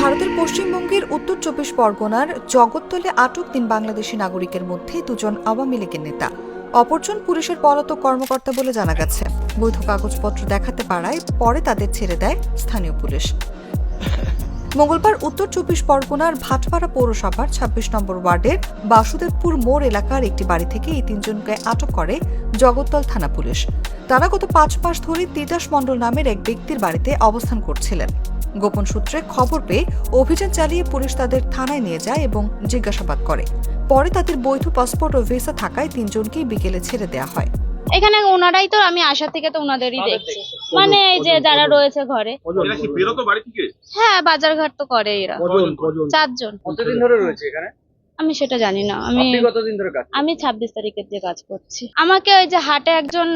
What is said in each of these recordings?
ভারতের পশ্চিমবঙ্গের উত্তর চব্বিশ পরগনার জগত্তলে আটক তিন বাংলাদেশি নাগরিকের মধ্যে দুজন আওয়ামী লীগের নেতা। অপরজন পুলিশের পলাতক কর্মকর্তা বলে জানা গেছে। বৈধ কাগজপত্র দেখাতে পারায় পরে তাদের ছেড়ে দেয় স্থানীয় পুলিশ। মঙ্গলবার উত্তর চব্বিশ পরগনার ভাটপাড়া পৌরসভার ছাব্বিশ নম্বর ওয়ার্ডের বাসুদেবপুর মোড় এলাকার একটি বাড়ি থেকে এই তিনজনকে আটক করে জগদ্দল থানা পুলিশ। তারা গত পাঁচ মাস ধরে তিতাস মণ্ডল নামের এক ব্যক্তির বাড়িতে অবস্থান করছিলেন। গোপন সূত্রে খবর পেয়ে অভিযান চালিয়ে পুলিশ তাদের থানায় নিয়ে যায় এবং জিজ্ঞাসাবাদ করে। পরে তাদের বৈধ পাসপোর্ট ও ভিসা থাকায় তিনজনকেই বিকেলে ছেড়ে দেওয়া হয়। এখানে ওনারাই তো আমি আসার থেকে তো ওনাদেরই দেখছি। মানে এই যে যারা রয়েছে ঘরে। এরা কি বেরোতো বাড়ি থেকে হ্যাঁ বাজার ঘাট তো করে এরা। চারজন। কতদিন ধরে রয়েছে এখানে? আমি সেটা জানি না। আমি আপনি কতদিন ধরে কাজ আমি ছাব্বিশ তারিখের যে কাজ করছি। আমাকে ওই যে হাটে একজন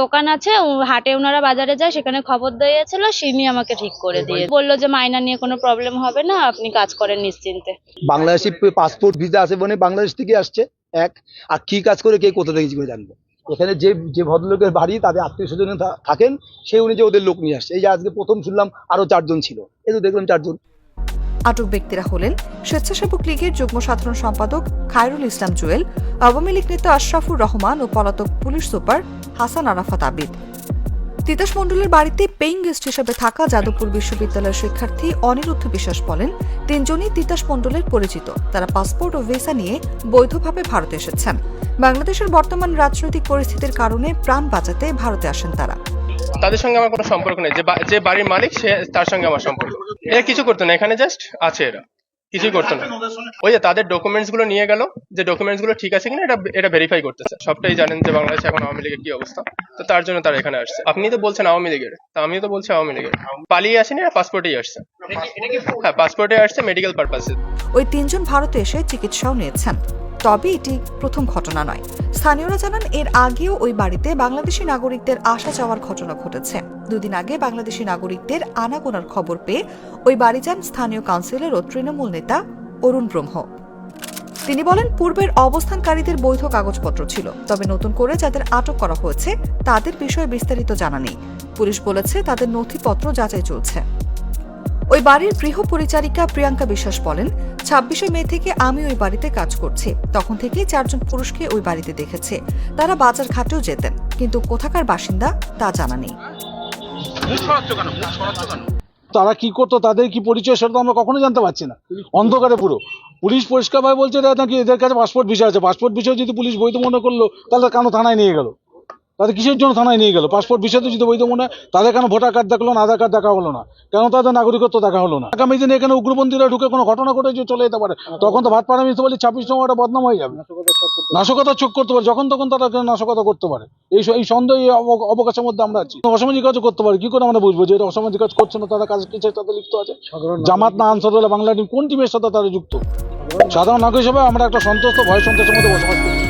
দোকান আছে ও হাটে ওনারা বাজারে যায় সেখানে খবর দিয়েছিল সিমি আমাকে ঠিক করে দিয়ে বলল যে মাইনা নিয়ে কোনো প্রবলেম হবে না আপনি কাজ করেন নিশ্চিন্তে। বাংলাদেশি পাসপোর্ট ভিসা আছে মানে বাংলাদেশ থেকে আসছে এক। আর কি কাজ করে কে কোথা থেকে জীবনে জানব? এখানে যে যে ভদ্রলোকের বাড়ি তাদের আত্মীয় স্বজন থাকেন সেই অনুযায়ী ওদের লোক নিয়ে আসছে। এই যে আজকে প্রথম শুনলাম আরও চারজন ছিল। এই তো দেখলাম চারজন। আটক ব্যক্তিরা হলেন স্বেচ্ছাসেবক লীগের যুগ্ম সাধারণ সম্পাদক খায়রুল ইসলাম জুয়েল, আওয়ামী লীগ নেতা আশরাফুর রহমান ও পলাতক পুলিশ সুপার হাসান আরাফাত আবিদ। তিতাস মণ্ডলের বাড়িতে পেইং গেস্ট হিসেবে থাকা যাদবপুর বিশ্ববিদ্যালয়ের শিক্ষার্থী অনিরুদ্ধ বিশ্বাস বলেন, তিনজনই তিতাস মণ্ডলের পরিচিত। তারা পাসপোর্ট ও ভিসা নিয়ে বৈধভাবে ভারতে এসেছেন। বাংলাদেশের বর্তমান রাজনৈতিক পরিস্থিতির কারণে প্রাণ বাঁচাতে ভারতে আসেন তারা। তাদের সঙ্গে আমার কোনো সম্পর্ক নেই। যে যে বাড়ির মালিক সে তার সঙ্গে আমার সম্পর্ক। এরা কিছু করতো না। এখানে জাস্ট আছে এরা। কিছুই করতো না। ওই যে তাদের ডকুমেন্টসগুলো নিয়ে গেল। যে ডকুমেন্টসগুলো ঠিক আছে কিনা এটা এটা ভেরিফাই করতেছে। সবটাই জানেন যে বাংলাদেশে এখন আওয়ামী লীগের কি অবস্থা। তো তার জন্য তারা এখানে আসছে। আপনি তো বলছেন আওয়ামী লীগের। তা আমি তো বলছি আওয়ামী লীগের। পালিয়ে আসেনি আর পাসপোর্টেই আসছে। হ্যাঁ পাসপোর্টে আসছে মেডিকেল পারপাসে ওই তিনজন ভারতে এসে চিকিৎসাও নিয়েছেন। তবে এটি প্রথম ঘটনা নয়। স্থানীয়রা জানান, এর আগেও ওই বাড়িতে বাংলাদেশি নাগরিকদের আসা যাওয়ার ঘটনা ঘটেছে। দুদিন আগে বাংলাদেশি নাগরিকদের আনাগোনার খবর পেয়ে ওই বাড়ি যান স্থানীয় কাউন্সিলর ও তৃণমূল নেতা অরুণ ব্রহ্ম। তিনি বলেন, পূর্বের অবস্থানকারীদের বৈধ কাগজপত্র ছিল, তবে নতুন করে যাদের আটক করা হয়েছে, তাদের বিষয়ে বিস্তারিত জানা নেই। পুলিশ বলেছে, তাদের নথিপত্র যাচাই চলছে। ওই বাড়ির গৃহ পরিচারিকা প্রিয়াঙ্কা বিশ্বাস বলেন ছাব্বিশে মে থেকে আমি ওই বাড়িতে কাজ করছি। তখন থেকে চারজন পুরুষকে ওই বাড়িতে দেখেছে। তারা বাজার ঘাটেও যেতেন কিন্তু কোথাকার বাসিন্দা তা জানা নেই। তারা কি করতো তাদের কি পরিচয় সেটা তো আমরা কখনো জানতে পারছি না। অন্ধকারে পুরো। পুলিশ পরিষ্কারভাবে বলছে নাকি এদের কাছে পাসপোর্ট বিষয় আছে। পাসপোর্ট বিষয় যদি পুলিশ বৈধ মনে করল তাহলে কেন থানায় নিয়ে গেল। তাদের কিসের জন্য থানায় নিয়ে গেল? পাসপোর্ট বিষয়তে যদি বৈধ মনে তাদের কেন ভোটার কার্ড দেখল না, আধার কার্ড দেখা হলো না? কেন তাদের নাগরিকত্ব দেখা হলো না? আগামী দিনে এখানে উগ্রপন্থীরা ঢুকে কোনো ঘটনা ঘটে যে চলে যেতে পারে। তখন তো ভাটপাড়া মিউনিসিপালিটি ছাব্বিশ নম্বরটা বদনাম হয়ে যাবে। নাশকতা চোখ করতে পারে। যখন তখন তারা নাশকতা করতে পারে? এই এই সন্দেহ এই অব- অবকাশের মধ্যে আমরা আছি। অসামাজিক কাজও করতে পারে। কি করে আমরা বুঝব যে এটা অসামাজিক কাজ করছে না? তারা কাজ কিসের সাথে লিপ্ত আছে? জামাত না আনসারুল্লাহ বাংলা টিম কোন টিমের সাথে তারা যুক্ত? সাধারণ নাগরিক হিসেবে আমরা একটা সন্তুষ্ট, ভয় সন্ত্রাসের মধ্যে বসবাস করি।